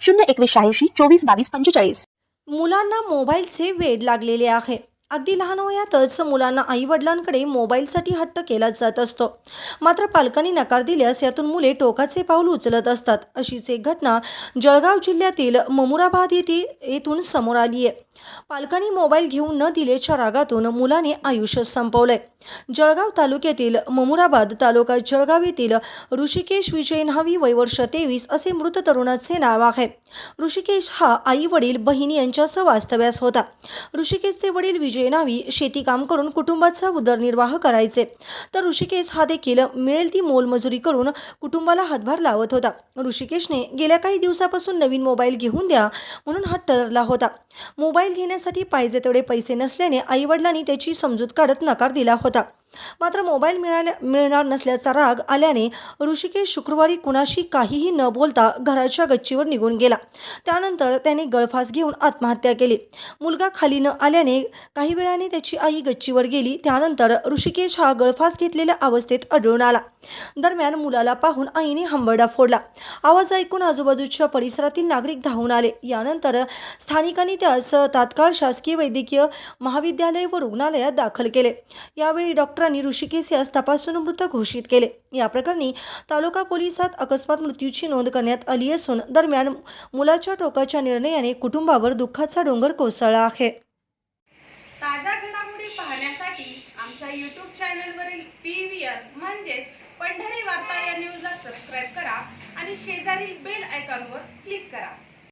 शून्य एकवीस शहाऐंशी चोवीस बावीस पंचेचाळीस. मुलांना मोबाईलचे वेड लागलेले आहे. अगदी लहान वयातच मुलांना आईवडिलांकडे मोबाईलसाठी हट्ट केला जात असतो. मात्र पालकांनी नकार दिल्यास यातून मुले टोकाचे पाऊल उचलत असतात. अशीच एक घटना जळगाव जिल्ह्यातील ममुराबाद येथे येथून समोर आली आहे. पालकांनी मोबाईल घेऊन न दिल्याच्या रागातून मुलाने आयुष्य संपवलंय. जळगाव तालुक्यातील ममुराबाद तालुका जळगाव येथील ऋषिकेश विजय न्हावी वयवर्ष तेवीस असे मृत तरुणाचे नाव आहे. ऋषिकेश हा आई वडील बहिणी यांच्यासह वास्तव्यास होता. ऋषिकेशचे वडील विजय न्हावी शेती काम करून कुटुंबाचा उदरनिर्वाह करायचे. तर ऋषिकेश हा देखील मिळेल ती मोलमजुरी करून कुटुंबाला हातभार लावत होता. ऋषिकेशने गेल्या काही दिवसापासून नवीन मोबाईल घेऊन द्या म्हणून हा ठरला होता. मोबाईल घेण्यासाठी पाहिजे तेवढे पैसे नसल्याने आईवडिलांनी त्याची समजूत काढत नकार दिला होता. मात्र मोबाईल मिळाल्या मिळणार नसल्याचा राग आल्याने ऋषिकेश शुक्रवारी कुणाशी काहीही न बोलता घराच्या गच्चीवर निघून गेला. त्यानंतर त्याने गळफास घेऊन आत्महत्या केली. मुलगा खाली न आल्याने काही वेळाने त्याची आई गच्चीवर गेली. त्यानंतर ऋषिकेश हा गळफास घेतलेल्या अवस्थेत आढळून आला. दरम्यान मुलाला पाहून आईने हंबरडा फोडला. आवाज ऐकून आजूबाजूच्या परिसरातील नागरिक धावून आले. यानंतर स्थानिकांनी त्यास तात्काळ शासकीय वैद्यकीय महाविद्यालय व रुग्णालयात दाखल केले. यावेळी डॉक्टर डॉक्टरांनी ऋषिकेस यास तपासून मृत घोषित केले. या प्रकरणी तालुका पोलिसात अकस्मात मृत्यूची नोंद करण्यात आली असून दरम्यान मुलाच्या टोकाच्या निर्णयाने कुटुंबावर दुःखाचा डोंगर कोसळला आहे. ताज्या घडामोडी पाहण्यासाठी आमच्या यूट्यूब चॅनलवरील पी व्ही आर म्हणजेच पंढरी वार्ता या न्यूजला सबस्क्राईब करा आणि शेजारील बेल आयकॉनवर क्लिक करा.